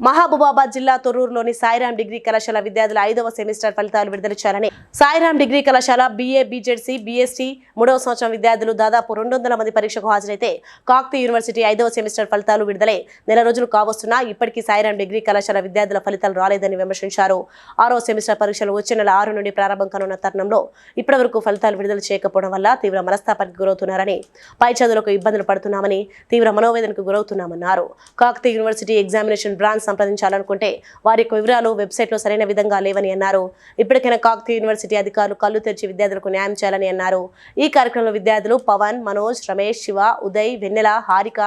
మహబూబాబాద్ జిల్లా తొర్రూరులోని సాయిరాం డిగ్రీ కళాశాల విద్యార్థుల ఐదవ సెమిస్టర్ ఫలితాలు విడుదల చేయాలని సాయిరాం డిగ్రీ కళాశాల బీఏ బీజెడ్సీ బీఎస్సీ మూడవ సంవత్సరం విద్యార్థులు దాదాపు రెండు వందల మంది పరీక్షకు హాజరైతే కాక్తీ యూనివర్సిటీ ఐదవ సెమిస్టర్ ఫలితాలు విడుదలై నెల రోజులు కావస్తున్నా ఇప్పటికీ సాయిరాం డిగ్రీ కళాశాల విద్యార్థుల ఫలితాలు రాలేదని విమర్శించారు. ఆరో సెమిస్టర్ పరీక్షలు వచ్చే నెల ఆరు నుండి ప్రారంభం కానున్న తరుణంలో ఇప్పటివరకు ఫలితాలు విడుదల చేయకపోవడం వల్ల తీవ్ర మనస్తాపానికి గురవుతున్నారని పై చదువులకు ఇబ్బందులు పడుతున్నామని తీవ్ర మనోవేదనకు గురవుతున్నామన్నారు. కాక్తి యూనివర్సిటీ ఎగ్జామినేషన్ బ్రాంచ్ సంప్రదించాలనుకుంటే వారి యొక్క వివరాలు వెబ్సైట్లో సరైన విధంగా లేవని అన్నారు. ఇప్పటికైనా కాకతీయ యూనివర్సిటీ అధికారులు కళ్ళు తెరిచి విద్యార్థులకు న్యాయం చేయాలని అన్నారు. ఈ కార్యక్రమంలో విద్యార్థులు పవన్ మనోజ్ రమేష్ శివ ఉదయ్ వెన్నెల హారిక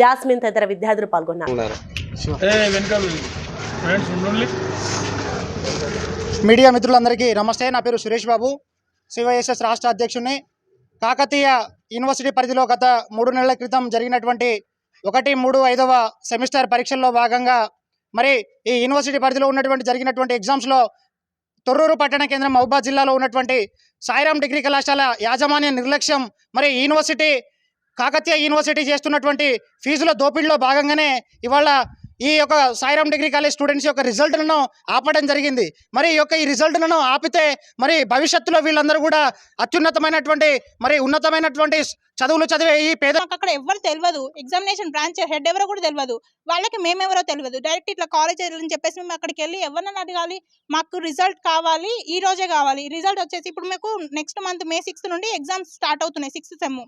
జాస్మిన్ తదితర విద్యార్థులు పాల్గొన్నారు. మీడియా మిత్రులందరికీ నమస్తే. నా పేరు సురేష్ బాబు. సివైఎస్ఎస్ రాష్ట్ర అధ్యక్షుడిని. కాకతీయ యూనివర్సిటీ పరిధిలో గత మూడు నెలల క్రితం జరిగినటువంటి ఒకటి మూడు ఐదవ సెమిస్టర్ పరీక్షల్లో భాగంగా మరి ఈ యూనివర్సిటీ పరిధిలో ఉన్నటువంటి జరిగినటువంటి ఎగ్జామ్స్లో తొర్రూరు పట్టణ కేంద్రం మహబూబాద్ జిల్లాలో ఉన్నటువంటి సాయిరాం డిగ్రీ కళాశాల యాజమాన్య నిర్లక్ష్యం మరి యూనివర్సిటీ కాకతీయ యూనివర్సిటీ చేస్తున్నటువంటి ఫీజుల దోపిడీలో భాగంగానే ఇవాళ ఈ యొక్క సాయిరామ్ డిగ్రీ కాలేజ్ స్టూడెంట్స్ యొక్క రిజల్ట్లను ఆపడం జరిగింది. మరి ఈ యొక్క ఈ రిజల్ట్లను ఆపితే మరి భవిష్యత్తులో వీళ్ళందరూ కూడా అత్యున్నతమైనటువంటి మరి ఉన్నతమైనటువంటి చదువులు చదివే ఈ పేద అక్కడ ఎవరు తెలియదు ఎగ్జామినేషన్ బ్రాంచ్ హెడ్ ఎవరో కూడా తెలియదు వాళ్ళకి మేమెవరో తెలియదు డైరెక్ట్ ఇట్లా కాలేజ్ అని చెప్పేసి మేము అక్కడికి వెళ్ళి ఎవరినైనా అడగాలి మాకు రిజల్ట్ కావాలి ఈ రోజే కావాలి. రిజల్ట్ వచ్చేసి ఇప్పుడు మీకు నెక్స్ట్ మంత్ మే సిక్స్త్ నుండి ఎగ్జామ్స్ స్టార్ట్ అవుతున్నాయి సిక్స్త్ సెమ్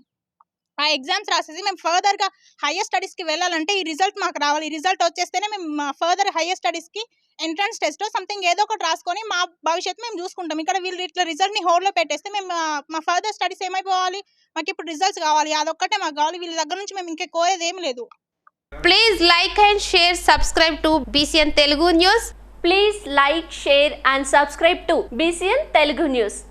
ఆ ఎగ్జామ్స్ రాసేసి మేము ఫర్దర్గా హయ్యర్ స్టడీస్కి వెళ్ళాలంటే ఈ రిజల్ట్ మాకు రావాలి. ఈ రిజల్ట్ వచ్చేస్తేనే మేము ఫర్దర్ హయ్యర్ స్టడీస్కి ఎంట్రన్స్ టెస్ట్ సంథింగ్ ఏదో ఒకటి రాసుకొని మా భవిష్యత్తు మేము చూసుకుంటాం. ఇక్కడ వీళ్ళు ఇట్లా రిజల్ట్ని హోల్డ్లో పెట్టేస్తే మేము మా- ఫర్దర్ స్టడీస్ ఏమైపోవాలి? మాకు ఇప్పుడు రిజల్ట్స్ కావాలి. అదొక్కటే మాకు కావాలి. వీళ్ళ దగ్గర నుంచి మేము ఇంకా కోయేది ఏం లేదు. Please like and share subscribe to BCN Telugu news please like share and subscribe to BCN Telugu news